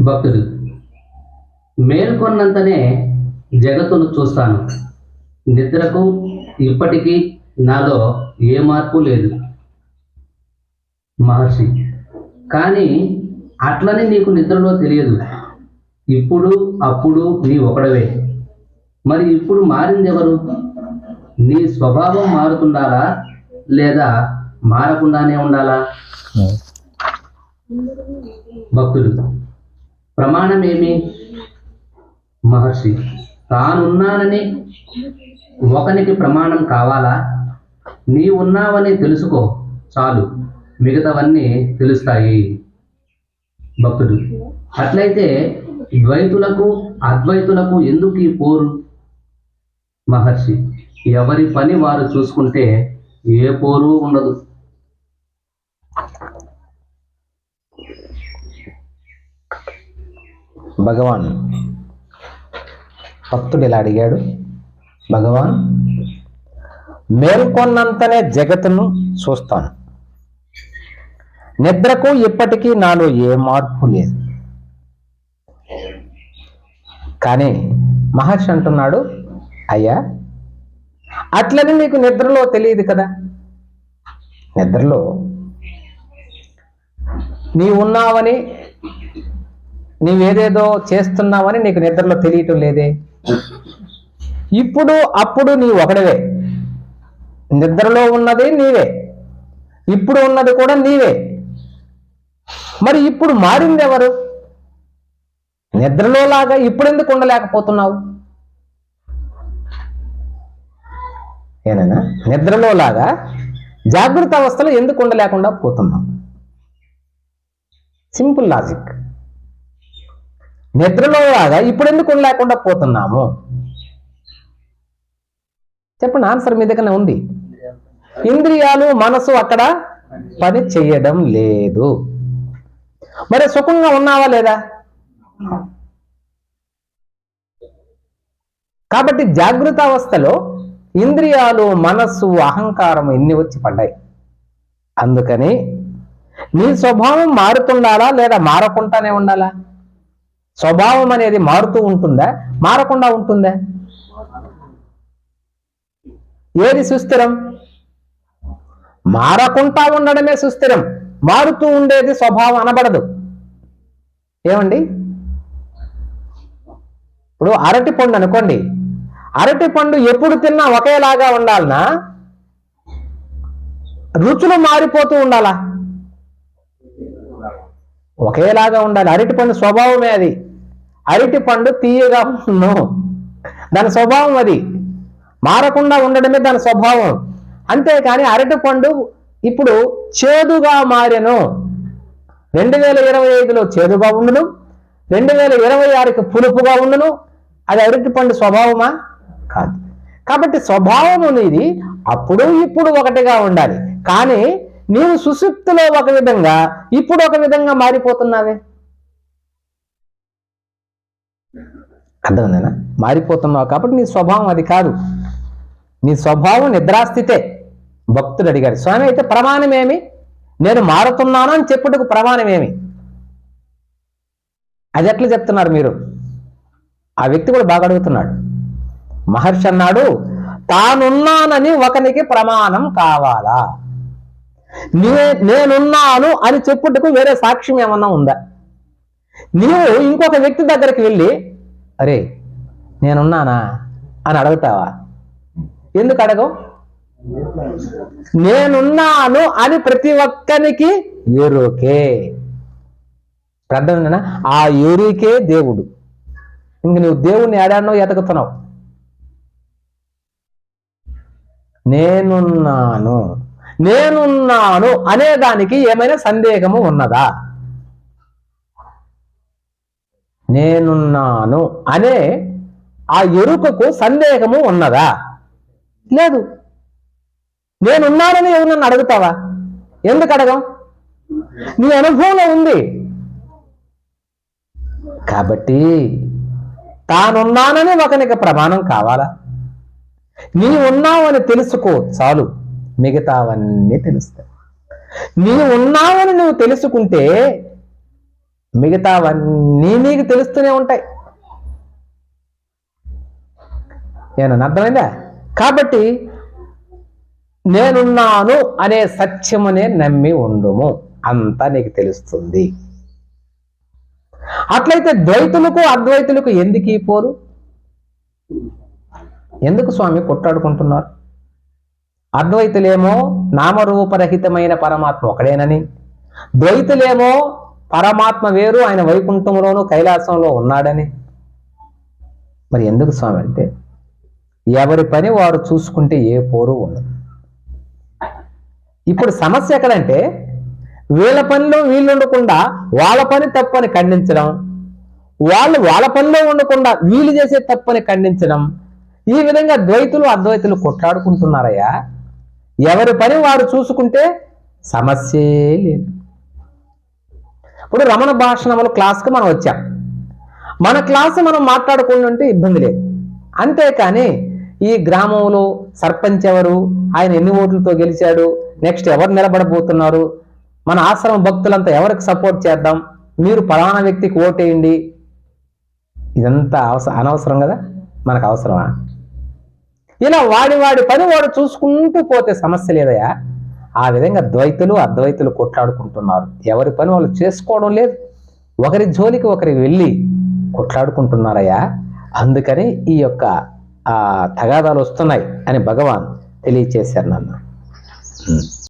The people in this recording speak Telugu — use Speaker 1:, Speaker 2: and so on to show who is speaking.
Speaker 1: భక్తుడు. మేల్కొన్నంతనే జగత్తును చూస్తాను. నిద్రకు ఇప్పటికీ నాలో ఏ మార్పు లేదు. మహర్షి కానీ అట్లనే నీకు నిద్రలో తెలియదు. ఇప్పుడు అప్పుడు నీ ఒకడవే. మరి ఇప్పుడు మారింది ఎవరు నీ స్వభావం మారుతుండాలా లేదా మారకుండానే ఉండాలా? భక్తుడు ప్రమాణం ఏమి మహర్షి తానున్నానని ఒకనికి ప్రమాణం కావాలా? నీ ఉన్నావని తెలుసుకో చాలు. మిగతావన్నీ తెలుస్తాయి. భక్తుడు అట్లయితే ద్వైతులకు అద్వైతులకు ఎందుకు ఈ పోరు? మహర్షి ఎవరి పని వారు చూసుకుంటే ఏ పోరు ఉండదు.
Speaker 2: భగవాన్. భక్తుడు ఇలా అడిగాడు భగవాన్ మేల్కొన్నంతనే జగత్తును చూస్తాను. నిద్రకు ఇప్పటికీ నాలో ఏ మార్పు లేదు. కానీ మహర్షి అంటున్నాడు అయ్యా అట్లని నీకు నిద్రలో తెలియదు కదా. నిద్రలో నీ ఉన్నావని నీవేదేదో చేస్తున్నావని నీకు నిద్రలో తెలియటం లేదే. ఇప్పుడు అప్పుడు నీ ఒకడవే. నిద్రలో ఉన్నది నీవే. ఇప్పుడు ఉన్నది కూడా నీవే. మరి ఇప్పుడు మారింది ఎవరు నిద్రలో లాగా ఇప్పుడు ఎందుకు ఉండలేకపోతున్నావు? ఏనైనా? నిద్రలో లాగా జాగ్రత్త అవస్థలో ఎందుకు ఉండలేకుండా పోతున్నావు? Simple logic. నిద్రలో లాగా ఇప్పుడు ఎందుకు లేకుండా పోతున్నాము? చెప్పండి ఆన్సర్ మీ దగ్గర ఉంది. ఇంద్రియాలు మనసు అక్కడ పని చేయడం లేదు. మరి సుఖంగా ఉన్నావా లేదా? కాబట్టి జాగృత అవస్థలో ఇంద్రియాలు మనస్సు అహంకారం ఎన్ని వచ్చి పడ్డాయి? అందుకని నీ స్వభావం మారుతుండాలా లేదా మారకుండానే ఉండాలా? స్వభావం అనేది మారుతూ ఉంటుందా? మారకుండా ఉంటుందా? ఏది సుస్థిరం? మారకుండా ఉండడమే సుస్థిరం. మారుతూ ఉండేది స్వభావం అనబడదు. ఏమండి? ఇప్పుడు అరటి పండు అనుకోండి. అరటి పండు ఎప్పుడు తిన్నా ఒకేలాగా ఉండాలనా? రుచులు మారిపోతూ ఉండాలా? ఒకేలాగా ఉండాలి. అరటి పండు స్వభావమే అది. అరటి పండు తీయగా ఉండు దాని స్వభావం అది. మారకుండా ఉండడమే దాని స్వభావం. అంతేకాని అరటి పండు ఇప్పుడు చేదుగా మారెను. రెండు వేల ఇరవై ఐదులో చేదుగా ఉండును. రెండు వేల ఇరవై ఆరుకి పులుపుగా ఉండును. అది అరటి పండు స్వభావమా? కాదు. కాబట్టి స్వభావం అనేది అప్పుడు ఇప్పుడు ఒకటిగా ఉండాలి. కానీ నీవు సుషుప్తిలో ఒక విధంగా ఇప్పుడు ఒక విధంగా మారిపోతున్నావే. అర్థమైందేనా? మారిపోతున్నావు కాబట్టి నీ స్వభావం అది కాదు. నీ స్వభావం నిద్రాస్థితే భక్తుడు అడిగాడు స్వామి అయితే ప్రమాణమేమి నేను మారుతున్నాను అని చెప్పుటకు ప్రమాణమేమి అది ఎట్లా చెప్తున్నారు మీరు? ఆ వ్యక్తి కూడా బాగా అడుగుతున్నాడు. మహర్షి అన్నాడు తానున్నానని ఒకనికి ప్రమాణం కావాలా? నే నేనున్నాను అని చెప్పుటకు వేరే సాక్ష్యం ఏమన్నా ఉందా? నీవు ఇంకొక వ్యక్తి దగ్గరికి వెళ్ళి అరే నేనున్నానా? అని అడుగుతావా? ఎందుకు అడగవు? నేనున్నాను అని ప్రతి ఒక్కరికి ఎరుకే. ప్రార్థన ఆ ఎరుకే దేవుడు. ఇంక నువ్వు దేవుణ్ణి ఏడాడనో ఎతకుతున్నావు. నేనున్నాను నేనున్నాను అనేదానికి ఏమైనా సందేహము ఉన్నదా? నేనున్నాను అనే ఆ ఎరుకకు సందేహము ఉన్నదా? లేదు. నేనున్నానని ఎవరు నన్ను అడుగుతావా? ఎందుకు అడగం? నీ అనుభవంలో ఉంది. కాబట్టి తానున్నానని ఒకనికి ప్రమాణం కావాలా? నీ ఉన్నావని తెలుసుకో చాలు. మిగతావన్నీ తెలుస్తాయి. నీ ఉన్నావని నువ్వు తెలుసుకుంటే మిగతావన్నీ నీకు తెలుస్తూనే ఉంటాయి. ఏమన్నా అర్థమైందా? కాబట్టి నేనున్నాను అనే సత్యమునే నమ్మి ఉండుము. అంతా నీకు తెలుస్తుంది. అట్లయితే ద్వైతులకు అద్వైతులకు ఎందుకు ఈ పోరు? ఎందుకు స్వామి కొట్టాడుకుంటున్నారు అద్వైతులేమో నామరూపరహితమైన పరమాత్మ ఒకడేనని ద్వైతులేమో పరమాత్మ వేరు ఆయన వైకుంఠంలోను కైలాసంలో ఉన్నాడని. మరి ఎందుకు స్వామి అంటే ఎవరి పని వారు చూసుకుంటే ఏ పోరు ఉండదు. ఇప్పుడు సమస్య ఎక్కడంటే వీళ్ళ పనిలో వీళ్ళు ఉండకుండా వాళ్ళ పని తప్పని ఖండించడం వాళ్ళు వాళ్ళ పనిలో ఉండకుండా వీళ్ళు చేసే తప్పని ఖండించడం ఈ విధంగా ద్వైతులు అద్వైతులు కొట్లాడుకుంటున్నారయ్యా. ఎవరి పని వారు చూసుకుంటే సమస్యే లేదు. ఇప్పుడు రమణ భాషణముల క్లాస్కి మనం వచ్చాం. మన క్లాస్ మనం మాట్లాడుకుంటుంటే ఇబ్బంది లేదు. అంతేకాని ఈ గ్రామంలో సర్పంచ్ ఎవరు ఆయన ఎన్ని ఓట్లతో గెలిచాడు నెక్స్ట్ ఎవరు నిలబడబోతున్నారు మన ఆశ్రమ భక్తులంతా ఎవరికి సపోర్ట్ చేద్దాం మీరు పలానా వ్యక్తికి ఓటేయండి. ఇదంతా అవసరం అనవసరం కదా? మనకు అవసరమా? ఇలా వాడి వాడి పని వాడు చూసుకుంటూ పోతే సమస్య లేదయా? ఆ విధంగా ద్వైతులు అద్వైతులు కొట్లాడుకుంటున్నారు. ఎవరి పని వాళ్ళు చేసుకోవడం లేదు. ఒకరి జోలికి ఒకరి వెళ్ళి కొట్లాడుకుంటున్నారయ్యా. అందుకని ఈ యొక్క తగాదాలు వస్తున్నాయి అని భగవాన్ తెలియచేశారు నన్ను.